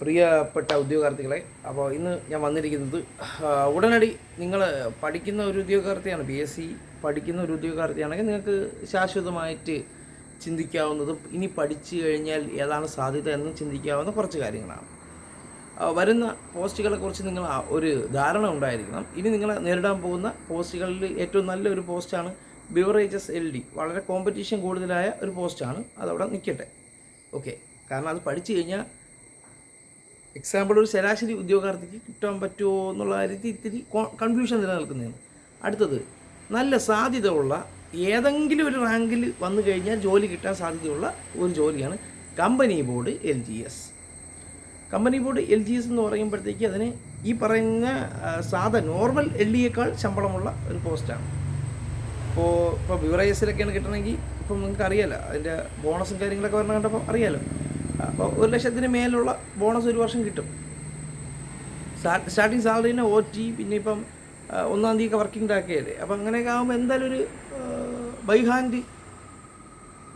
പ്രിയപ്പെട്ട ഉദ്യോഗാർത്ഥികളെ അപ്പോൾ ഇന്ന് ഞാൻ വന്നിരിക്കുന്നത് ഉടനടി നിങ്ങൾ പഠിക്കുന്ന ഒരു ഉദ്യോഗാർത്ഥിയാണ് ബി എസ് സി പഠിക്കുന്ന ഒരു ഉദ്യോഗാർത്ഥിയാണെങ്കിൽ നിങ്ങൾക്ക് ശാശ്വതമായിട്ട് ചിന്തിക്കാവുന്നതും ഇനി പഠിച്ചു കഴിഞ്ഞാൽ ഏതാണ് സാധ്യത എന്നും ചിന്തിക്കാവുന്ന കുറച്ച് കാര്യങ്ങളാണ്. വരുന്ന പോസ്റ്റുകളെക്കുറിച്ച് നിങ്ങൾ ഒരു ധാരണ ഉണ്ടായിരിക്കണം. ഇനി നിങ്ങൾ നേരിടാൻ പോകുന്ന പോസ്റ്റുകളിൽ ഏറ്റവും നല്ലൊരു പോസ്റ്റാണ് ബിവറേജസ് എൽ ഡി. വളരെ കോമ്പറ്റീഷൻ കൂടുതലായ ഒരു പോസ്റ്റാണ് അതവിടെ നിൽക്കട്ടെ. ഓക്കെ. കാരണം അത് പഠിച്ചു കഴിഞ്ഞാൽ എക്സാമ്പിൾ ഒരു ശരാശരി ഉദ്യോഗാർത്ഥിക്ക് കിട്ടാൻ പറ്റുമോ എന്നുള്ള കാര്യത്തിൽ ഇത്തിരി കൺഫ്യൂഷൻ നിലനിൽക്കുന്നതാണ്. അടുത്തത് നല്ല സാധ്യതയുള്ള ഏതെങ്കിലും ഒരു റാങ്കിൽ വന്നു കഴിഞ്ഞാൽ ജോലി കിട്ടാൻ സാധ്യതയുള്ള ഒരു ജോലിയാണ് company board L G S company board L G S എന്ന് പറയുമ്പോഴത്തേക്ക് അതിന് ഈ പറയുന്ന സാധാ നോർമൽ എൽ ഡിയേക്കാൾ ശമ്പളമുള്ള ഒരു പോസ്റ്റാണ് ഇപ്പോൾ ഇപ്പോൾ ബിവറേജസിലൊക്കെയാണ് കിട്ടണമെങ്കിൽ ഇപ്പം നിങ്ങൾക്ക് അറിയാലോ അതിന്റെ ബോണസും കാര്യങ്ങളൊക്കെ വരണം കണ്ടപ്പോൾ അറിയാലോ. അപ്പോൾ ഒരു ലക്ഷത്തിന് മേലുള്ള ബോണസ് ഒരു വർഷം കിട്ടും. സ്റ്റാർട്ടിങ് സാലറി തന്നെ ഒ ടി പിന്നെ ഇപ്പം ഒന്നാം തീയതി വർക്കിംഗ് ഡേ അപ്പോൾ അങ്ങനെയൊക്കെ ആകുമ്പോൾ എന്തായാലും ഒരു ബൈ ഹാൻഡ്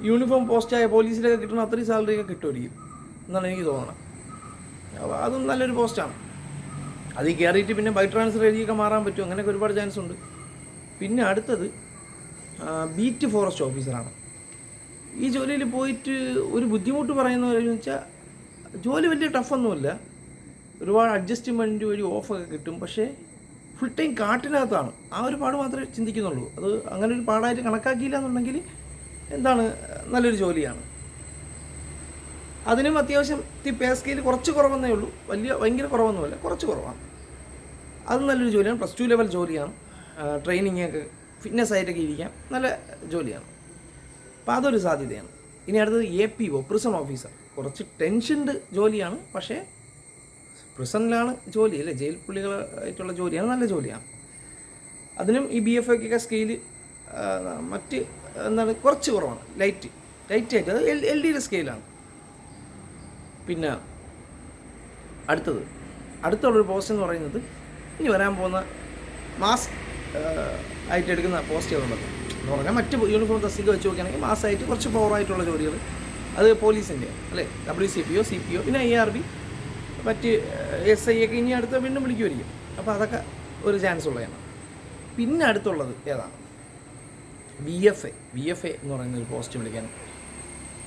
യൂണിഫോം പോസ്റ്റായ പോലീസിലൊക്കെ കിട്ടുന്ന അത്രയും സാലറി ഒക്കെ കിട്ടുമായിരിക്കും എന്നാണ് എനിക്ക് തോന്നണം അപ്പോൾ അതും നല്ലൊരു പോസ്റ്റാണ് അതിൽ കയറിയിട്ട് പിന്നെ ബൈ ട്രാൻസ്ഫർ എഴുതിയൊക്കെ മാറാൻ പറ്റും. അങ്ങനെയൊക്കെ ഒരുപാട് ചാൻസ് ഉണ്ട്. പിന്നെ അടുത്തത് ബീറ്റ് ഫോറസ്റ്റ് ഓഫീസറാണ് ഈ ജോലിയിൽ പോയിട്ട് ഒരു ബുദ്ധിമുട്ട് പറയുന്നവരെന്ന് വെച്ചാൽ ജോലി വലിയ ടഫൊന്നുമില്ല. ഒരുപാട് അഡ്ജസ്റ്റ്മെന്റ് വഴി ഓഫൊക്കെ കിട്ടും. പക്ഷേ ഫുൾ ടൈം കാട്ടിനകത്താണ്. ആ ഒരു പാട് മാത്രമേ ചിന്തിക്കുന്നുള്ളൂ. അത് അങ്ങനെ ഒരു പാടായിട്ട് കണക്കാക്കിയില്ല എന്നുണ്ടെങ്കിൽ എന്താണ് നല്ലൊരു ജോലിയാണ്. അതിനും അത്യാവശ്യം പേ സ്കെയിൽ കുറച്ച് കുറവെന്നേ ഉള്ളൂ. വലിയ ഭയങ്കര കുറവൊന്നുമല്ല. കുറച്ച് കുറവാണ്. അത് നല്ലൊരു ജോലിയാണ്. പ്ലസ് ടു ലെവൽ ജോലിയാണ്. ട്രെയിനിങ് ഒക്കെ ഫിറ്റ്നസ് ആയിട്ടൊക്കെ ഇരിക്കാം നല്ല ജോലിയാണ്. അപ്പോൾ അതൊരു സാധ്യതയാണ്. ഇനി അടുത്തത് A P O prison officer കുറച്ച് ടെൻഷൻഡ് ജോലിയാണ്. പക്ഷേ പ്രിസണിലാണ് ജോലി. അല്ലേ? ജയിൽ പുള്ളികളായിട്ടുള്ള ജോലിയാണ്. നല്ല ജോലിയാണ്. അതിനും ഈ ബി എഫ് ഒക്കെ സ്കെയിൽ മറ്റ് എന്താണ് കുറച്ച് കുറവാണ്. ലൈറ്റ് ലൈറ്റ് ആയിട്ട്. അത് എൽ എൽ ഡിയുടെ സ്കെയിലാണ്. പിന്നെ അടുത്തത്. അടുത്തുള്ളൊരു പോസ്റ്റ് എന്ന് പറയുന്നത് ഇനി വരാൻ പോകുന്ന മാസ് ആയിട്ട് എടുക്കുന്ന പോസ്റ്റുകളുള്ളത്. എന്ന് പറഞ്ഞാൽ മറ്റ് യൂണിഫോം തസ്തിക വെച്ച് നോക്കുകയാണെങ്കിൽ മാസമായിട്ട് കുറച്ച് പവറായിട്ടുള്ള ജോലികൾ അത് പോലീസിന്റെ അല്ലേ? W C P O C P O പിന്നെ ഐ ആർ ബി മറ്റ് എസ് ഐ ഒക്കെ ഇനി അടുത്ത വീണ്ടും വിളിക്കുമായിരിക്കും അപ്പോൾ അതൊക്കെ ഒരു ചാൻസ് ഉള്ളതാണ്. പിന്നെ അടുത്തുള്ളത് ഏതാണ്? V F A V F A എന്ന് പറയുന്ന ഒരു പോസ്റ്റ് വിളിക്കാൻ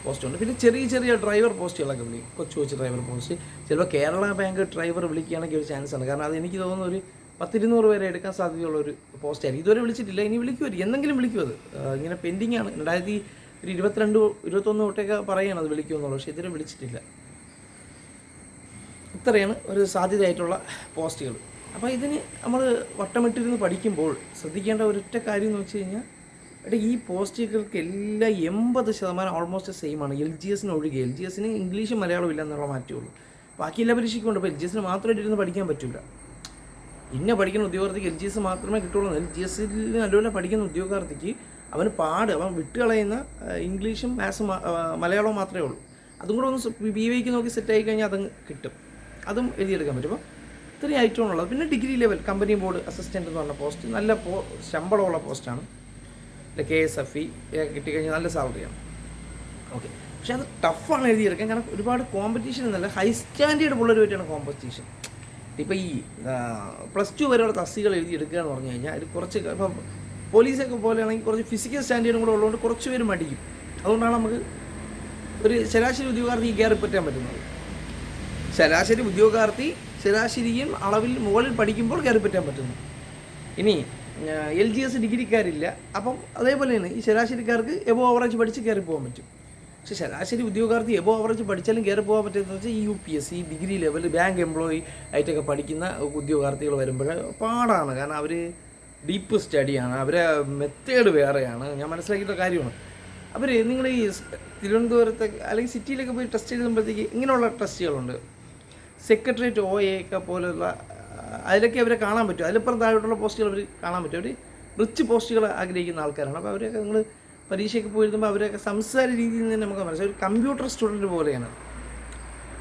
പോസ്റ്റ് ഉണ്ട്. പിന്നെ ചെറിയ ചെറിയ ഡ്രൈവർ പോസ്റ്റുകളൊക്കെ വിളിക്കും. കൊച്ചു കൊച്ചു ഡ്രൈവർ പോസ്റ്റ് ചിലപ്പോൾ കേരള ബാങ്ക് ഡ്രൈവർ വിളിക്കുകയാണെങ്കിൽ ഒരു ചാൻസ് ആണ് കാരണം അത് എനിക്ക് തോന്നുന്ന ഒരു പത്തിരുന്നൂറ് വരെ എടുക്കാൻ സാധ്യതയുള്ള ഒരു പോസ്റ്റായിരിക്കും ഇതുവരെ വിളിച്ചിട്ടില്ല. ഇനി വിളിക്കുമായിരിക്കും. എന്തെങ്കിലും വിളിക്കും അത്. ഇങ്ങനെ പെൻഡിങ് ആണ്. രണ്ടായിരത്തി ഒരു ഇരുപത്തിരണ്ട് ഇരുപത്തൊന്ന് തൊട്ടൊക്കെ പറയുകയാണ് അത് വിളിക്കുമെന്നുള്ളത്. പക്ഷേ ഇതുവരെ വിളിച്ചിട്ടില്ല. ഇത്രയാണ് ഒരു സാധ്യതയായിട്ടുള്ള പോസ്റ്റുകൾ. അപ്പോൾ ഇതിന് നമ്മൾ വട്ടമിട്ടിരുന്ന് പഠിക്കുമ്പോൾ ശ്രദ്ധിക്കേണ്ട ഒരൊറ്റ കാര്യം എന്ന് വെച്ച് കഴിഞ്ഞാൽ എടാ ഈ പോസ്റ്റുകൾക്ക് എല്ലാം എൺപത് ശതമാനം ഓൾമോസ്റ്റ് സെയിം ആണ്. എൽ ജി എസിന് ഒഴികെ. എൽ ജി എസിന് ഇംഗ്ലീഷും മലയാളവും ഇല്ല എന്നുള്ള മാറ്റമേ ഉള്ളൂ. ബാക്കി എല്ലാ പരീക്ഷയ്ക്കുണ്ട് അപ്പോൾ എൽ ജി എസിന് മാത്രമായിട്ട് ഇരുന്ന് പഠിക്കാൻ പറ്റില്ല ഇന്ന പഠിക്കുന്ന ഉദ്യോഗാർത്ഥിക്ക് എൽ ജി എസ് മാത്രമേ കിട്ടുള്ളൂ. എൽ ജി എസിൽ നല്ലപോലെ പഠിക്കുന്ന ഉദ്യോഗാർത്ഥിക്ക് അവന് പാട്. അവൻ വിട്ടുകളയുന്ന ഇംഗ്ലീഷും മാത്സും മലയാളവും മാത്രമേ ഉള്ളൂ. അതും കൂടെ ഒന്ന് ബി വൈക്ക് നോക്കി സെറ്റ് ആയി കഴിഞ്ഞാൽ അതും കിട്ടും. അതും എഴുതിയെടുക്കാൻ പറ്റും. അപ്പോൾ ഇത്രയും ഉള്ളത് പിന്നെ degree level company board assistant എന്ന് പറഞ്ഞ പോസ്റ്റ് നല്ല പോ ശമ്പളമുള്ള പോസ്റ്റാണ് കെ എസ് എഫ് ഇ കിട്ടിക്കഴിഞ്ഞാൽ നല്ല സാലറിയാണ് ഓക്കെ പക്ഷേ അത് ടഫാണ് എഴുതിയെടുക്കാൻ. കാരണം ഒരുപാട് കോമ്പറ്റീഷൻ എന്നല്ല ഹൈ സ്റ്റാൻഡേർഡ് ഉള്ളൊരു പറ്റിയാണ് കോമ്പറ്റീഷൻ ഇപ്പോൾ ഈ പ്ലസ് ടു വരെയുള്ള തസ്തികൾ എഴുതിയെടുക്കുക എന്ന് പറഞ്ഞു കഴിഞ്ഞാൽ അതിൽ കുറച്ച് ഇപ്പം പോലീസൊക്കെ പോലെയാണെങ്കിൽ കുറച്ച് ഫിസിക്കൽ സ്റ്റാൻഡേർഡും കൂടെ ഉള്ളതുകൊണ്ട് കുറച്ച് പേര് മടിക്കും. അതുകൊണ്ടാണ് നമുക്ക് ഒരു ശരാശരി ഉദ്യോഗാർത്ഥി കയറി പറ്റാൻ പറ്റുന്നത്. ശരാശരി ഉദ്യോഗാർത്ഥി ശരാശരിയും അളവിൽ മുകളിൽ പഠിക്കുമ്പോൾ കയറി പറ്റാൻ പറ്റുന്നു. ഇനി എൽ ജി എസ് ഡിഗ്രിക്കാരില്ല. അപ്പം അതേപോലെയാണ് ഈ ശരാശരിക്കാർക്ക് എബോ ആവറേജ് പഠിച്ച് കയറി പോകാൻ പറ്റും. പക്ഷേ ശരാശരി ഉദ്യോഗാർത്ഥി എബോ ആവറേജ് പഠിച്ചാലും കയറി പോകാൻ പറ്റുന്നത് വെച്ചാൽ ഈ U P S C degree level bank employee ആയിട്ടൊക്കെ പഠിക്കുന്ന ഉദ്യോഗാർത്ഥികൾ വരുമ്പോൾ പാടാണ്. കാരണം അവർ ഡീപ്പ് സ്റ്റഡിയാണ് അവരെ മെത്തേഡ് വേറെയാണ്. ഞാൻ മനസ്സിലാക്കിയിട്ടുള്ള കാര്യമാണ്. അവർ നിങ്ങൾ ഈ തിരുവനന്തപുരത്തെ അല്ലെങ്കിൽ സിറ്റിയിലൊക്കെ പോയി ടെസ്റ്റ് ചെയ്യുമ്പോഴത്തേക്ക് ഇങ്ങനെയുള്ള ടെസ്റ്റുകളുണ്ട് സെക്രട്ടേറിയറ്റ് ഒ എ ഒക്കെ പോലുള്ള അതിലൊക്കെ അവരെ കാണാൻ പറ്റും. അതിലിപ്പുറം താഴോട്ടുള്ള പോസ്റ്റുകൾ അവർ കാണാൻ പറ്റും. അവർ റിച്ച് പോസ്റ്റുകൾ ആഗ്രഹിക്കുന്ന ആൾക്കാരാണ്. അപ്പോൾ അവരെയൊക്കെ നിങ്ങൾ പരീക്ഷയ്ക്ക് പോയിരുന്നുമ്പോൾ അവരെയൊക്കെ സംസാര രീതിയിൽ നിന്ന് നമുക്ക് മനസ്സിലായി. ഒരു കമ്പ്യൂട്ടർ സ്റ്റുഡന്റ് പോലെയാണ്.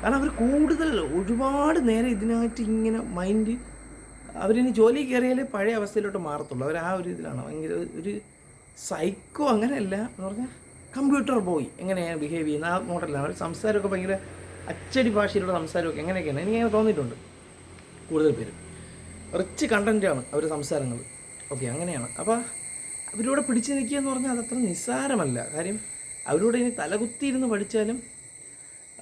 കാരണം അവർ കൂടുതൽ ഒരുപാട് നേരം ഇതിനായിട്ട് ഇങ്ങനെ മൈൻഡ് അവരിനി ജോലി കയറിയാലേ പഴയ അവസ്ഥയിലോട്ട് മാറത്തുള്ളൂ. അവർ ആ ഒരു ഇതിലാണ്. ഭയങ്കര ഒരു സൈക്കോ അങ്ങനെയല്ല എന്ന് പറഞ്ഞാൽ കമ്പ്യൂട്ടർ ബോയ് എങ്ങനെയാണ് ബിഹേവ് ചെയ്യുന്നത്? ആ മോഡലാണ് അവർ സംസാരമൊക്കെ ഭയങ്കര അച്ചടി ഭാഷയിലുള്ള സംസാരമൊക്കെ എങ്ങനെയൊക്കെയാണ്? എനിക്ക് തോന്നിയിട്ടുണ്ട് കൂടുതൽ പേരും. റിച്ച് കണ്ടന്റാണ് അവരുടെ സംസാരങ്ങൾ. ഓക്കെ അങ്ങനെയാണ്. അപ്പോൾ അവരോട് പിടിച്ചു നിൽക്കുക എന്ന് പറഞ്ഞാൽ അതത്ര നിസ്സാരമല്ല. കാര്യം അവരോട് ഇനി തലകുത്തിയിരുന്ന് പഠിച്ചാലും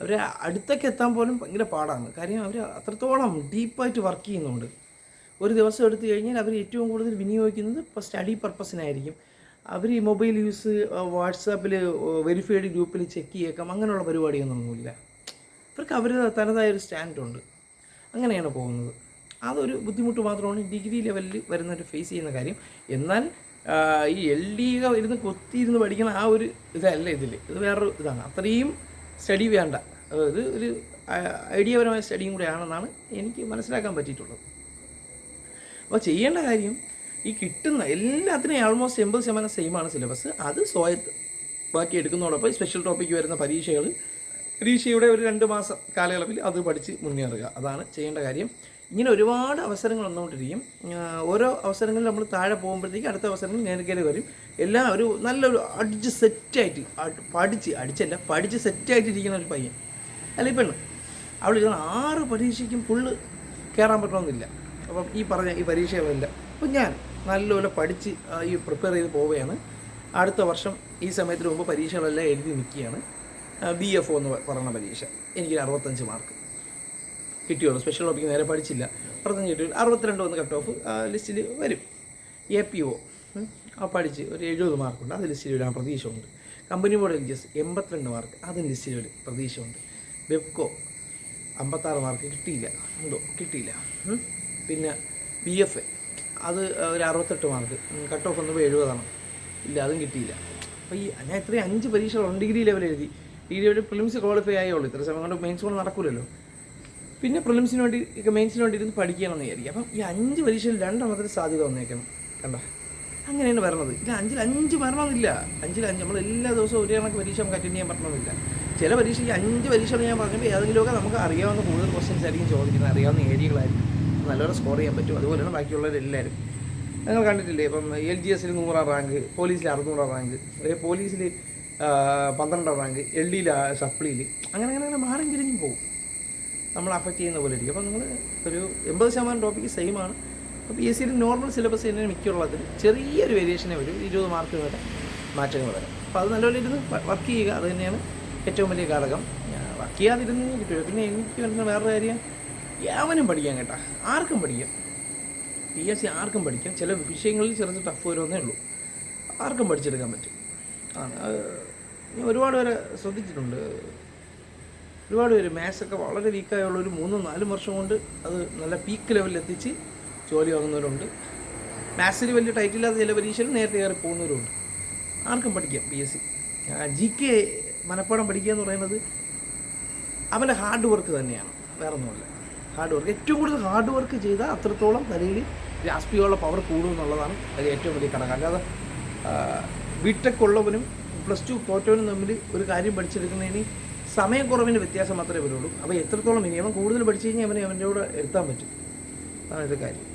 അവരെ അടുത്തൊക്കെ എത്താൻ പോലും ഭയങ്കര പാടാണ്. കാര്യം അവർ അത്രത്തോളം ഡീപ്പായിട്ട് വർക്ക് ചെയ്യുന്നുണ്ട്. ഒരു ദിവസം എടുത്തു കഴിഞ്ഞാൽ അവർ ഏറ്റവും കൂടുതൽ വിനിയോഗിക്കുന്നത് ഇപ്പോൾ സ്റ്റഡി പർപ്പസിനായിരിക്കും അവർ ഈ മൊബൈൽ യൂസ് വാട്സാപ്പിൽ വെരിഫൈഡ് ഗ്രൂപ്പിൽ ചെക്ക് ചെയ്യേക്കാം അങ്ങനെയുള്ള പരിപാടിയൊന്നുമില്ല ഇവർക്ക് അവർ തനതായ ഒരു സ്റ്റാൻഡുണ്ട് അങ്ങനെയാണ് പോകുന്നത്. അതൊരു ബുദ്ധിമുട്ട് മാത്രമാണ് ഡിഗ്രി ലെവലിൽ വരുന്നവർ ഫേസ് ചെയ്യുന്ന കാര്യം. എന്നാൽ ഈ എൽ ഡി ഇരുന്ന് കൊത്തിയിരുന്ന് പഠിക്കുന്ന ആ ഒരു ഇതല്ല ഇതിൽ ഇത് വേറൊരു ഇതാണ്. അത്രയും സ്റ്റഡി വേണ്ട. അതായത് ഒരു ഐഡിയപരമായ സ്റ്റഡിയും കൂടെ ആണെന്നാണ് എനിക്ക് മനസ്സിലാക്കാൻ പറ്റിയിട്ടുള്ളത്. അപ്പോൾ ചെയ്യേണ്ട കാര്യം ഈ കിട്ടുന്ന എല്ലാത്തിനും ആൾമോസ്റ്റ് എൺപത് ശതമാനം സെയിമാണ് സിലബസ് അത് സ്വായത്ത് ബാക്കി എടുക്കുന്നതോടൊപ്പം സ്പെഷ്യൽ ടോപ്പിക്ക് വരുന്ന പരീക്ഷകൾ പരീക്ഷയുടെ ഒരു രണ്ട് മാസം കാലയളവിൽ അത് പഠിച്ച് മുന്നേറുക അതാണ് ചെയ്യേണ്ട കാര്യം. ഇങ്ങനെ ഒരുപാട് അവസരങ്ങൾ വന്നുകൊണ്ടിരിക്കും. ഓരോ അവസരങ്ങളിൽ നമ്മൾ താഴെ പോകുമ്പോഴത്തേക്ക് അടുത്ത അവസരങ്ങൾ നേരിടേണ്ടി വരും. എല്ലാം ഒരു നല്ലൊരു അടിച്ച് സെറ്റായിട്ട് പഠിച്ച് അടിച്ചല്ല പഠിച്ച് സെറ്റായിട്ടിരിക്കുന്ന ഒരു പയ്യൻ. അല്ലെങ്കിൽ പെണ്ണ് അവൾ ഇരുന്ന് ആറ് പരീക്ഷയ്ക്കും ഫുള്ള് കയറാൻ പറ്റണമെന്നില്ല. അപ്പം ഈ പറഞ്ഞ ഈ പരീക്ഷകളെല്ലാം അപ്പം ഞാൻ നല്ലപോലെ പഠിച്ച് ഈ പ്രിപ്പയർ ചെയ്ത് പോവുകയാണ്. അടുത്ത വർഷം ഈ സമയത്തിന് മുമ്പ് പരീക്ഷകളെല്ലാം എഴുതി നിൽക്കുകയാണ്. ബി എഫ് ഒ എന്ന് പറയുന്ന പരീക്ഷ. എനിക്ക് അറുപത്തഞ്ച് മാർക്ക് കിട്ടിയുള്ളൂ. സ്പെഷ്യൽ ടോപ്പിക്ക് നേരെ പഠിച്ചില്ല. അറുപത്തഞ്ച് കിട്ടി അറുപത്തിരണ്ട് വന്ന് കട്ട് ഓഫ് ലിസ്റ്റിൽ വരും. എ പി ഒ ആ പഠിച്ച് ഒരു എഴുപത് മാർക്കുണ്ട് അത് ലിസ്റ്റിൽ വരാൻ പ്രതീക്ഷയുണ്ട്. Company board L G S എൺപത്തിരണ്ട് മാർക്ക് അതും ലിസ്റ്റിൽ വരും. പ്രതീക്ഷയുണ്ട്. വെബ്കോ അമ്പത്താറ് മാർക്ക് കിട്ടിയില്ല. എന്തോ കിട്ടിയില്ല. പിന്നെ ബി എഫ് എ അത് ഒരു അറുപത്തെട്ട് മാർക്ക് കട്ട് ഓഫ് വന്നപ്പോൾ എഴുപതാണ്? ഇല്ല അതും കിട്ടിയില്ല. അപ്പോൾ ഈ ഞാൻ ഇത്രയും അഞ്ച് പരീക്ഷകൾ ഡിഗ്രി ലെവൽ എഴുതി. ഡിഗ്രി ലെവൽ പ്രിലിംസ് ക്വാളിഫൈ ആയുള്ളൂ ഇത്ര സമയം കൊണ്ട് മെയിൻസ് കൊണ്ട് നടക്കില്ലല്ലോ പിന്നെ പ്രിലിംസിന് വേണ്ടി മെയിൻസിന് വേണ്ടി ഇരുന്ന് പഠിക്കണമെന്ന് വിചാരിക്കും. അപ്പം ഈ അഞ്ച് പരീക്ഷയിൽ രണ്ടെണ്ണത്തിന് സാധ്യത വന്നേക്കണം കണ്ട? അങ്ങനെയാണ് വരണത് ഇത് അഞ്ചിൽ അഞ്ച് വരണമെന്നില്ല. അഞ്ചിൽ അഞ്ച് നമ്മൾ എല്ലാ ദിവസവും ഒരേ കണക്ക് പരീക്ഷ നമുക്ക് അറ്റൻഡ് ചെയ്യാൻ പറ്റണമെന്നില്ല. ചില പരീക്ഷയ്ക്ക് അഞ്ച് പരീക്ഷകൾ ഞാൻ പറഞ്ഞപ്പോൾ ഏതെങ്കിലുമൊക്കെ നമുക്ക് അറിയാവുന്ന കൂടുതൽ ക്വസ്റ്റ്യൻസ് ആയിരിക്കും ചോദിക്കുന്നത്. അറിയാവുന്ന ഏരിയകളായിരിക്കും നല്ലോണം സ്കോർ ചെയ്യാൻ പറ്റും. അതുപോലെ തന്നെ ബാക്കിയുള്ളവരെല്ലാവരും നിങ്ങൾ കണ്ടിട്ടില്ലേ ഇപ്പം എൽ ജി എസിൽ നൂറാം റാങ്ക് പോലീസിൽ അറുന്നൂറാം റാങ്ക് അതേ പോലീസിൽ പന്ത്രണ്ടാം റാങ്ക് എൽ ഡിയിൽ സപ്ലിയിൽ അങ്ങനെ അങ്ങനെ അങ്ങനെ മാറി തിരിഞ്ഞ് പോകും. നമ്മൾ അഫക്റ്റ് ചെയ്യുന്ന പോലെ ഇരിക്കും. അപ്പോൾ നിങ്ങൾ ഒരു എൺപത് ശതമാനം ടോപ്പിക്ക് സെയിം ആണ്. അപ്പോൾ പി എസ് സിയിൽ നോർമൽ സിലബസ് തന്നെ മിക്കുള്ളതിൽ ചെറിയൊരു വേരിയേഷനെ വരും. ഇരുപത് മാർക്ക് വരെ മാറ്റങ്ങൾ വരാം. അപ്പോൾ അത് നല്ലപോലെ ഇരുന്ന് വർക്ക് ചെയ്യുക. അത് തന്നെയാണ് ഏറ്റവും വലിയ ഘടകം. വർക്ക് ചെയ്യാതിരുന്ന് കിട്ടില്ല പിന്നെ എനിക്ക് വരുന്ന വേറൊരു കാര്യം യാവനും പഠിക്കാൻ കേട്ടാ. ആർക്കും പഠിക്കാം. പി എസ് സി ആർക്കും പഠിക്കാം. ചില വിഷയങ്ങളിൽ ചെറുത് ടഫ് വരുമെന്നേ ഉള്ളൂ. ആർക്കും പഠിച്ചെടുക്കാൻ പറ്റും. ആണ്. ഞാൻ ഒരുപാട് പേരെ ശ്രദ്ധിച്ചിട്ടുണ്ട്. ഒരുപാട് പേര് മാത്സൊക്കെ വളരെ വീക്കായുള്ള ഒരു മൂന്നും നാലും വർഷം കൊണ്ട് അത് നല്ല പീക്ക് ലെവലിൽ എത്തിച്ച് ജോലി വാങ്ങുന്നവരുണ്ട്. മാത്സിന് വലിയ ടൈറ്റില്ലാത്ത ചില പരീക്ഷയിൽ നേരത്തെ കയറി പോകുന്നവരുണ്ട് ആർക്കും പഠിക്കാം P S C G K മനപ്പാടം പഠിക്കുക എന്ന് പറയുന്നത് അവന്റെ ഹാർഡ് വർക്ക് തന്നെയാണ്. വേറെ ഒന്നുമല്ല ഹാർഡ് വർക്ക്. ഏറ്റവും കൂടുതൽ ഹാർഡ് വർക്ക് ചെയ്താൽ അത്രത്തോളം തലയിൽ രാഷ്ട്രീയമുള്ള പവർ കൂടും എന്നുള്ളതാണ് അതിൽ ഏറ്റവും വലിയ കണക്ക്. അല്ലാതെ ബിടെക് ഉള്ളവനും പ്ലസ് ടു തോറ്റവനും തമ്മിൽ ഒരു കാര്യം പഠിച്ചെടുക്കുന്നതിന് സമയക്കുറവിന്റെ വ്യത്യാസം മാത്രമേ വരുള്ളൂ. അപ്പോൾ എത്രത്തോളം ഇനി അവൻ കൂടുതൽ പഠിച്ചു കഴിഞ്ഞാൽ അവനെ അവന്റെ കൂടെ എത്താൻ പറ്റും? അതാണ് ഒരു കാര്യം.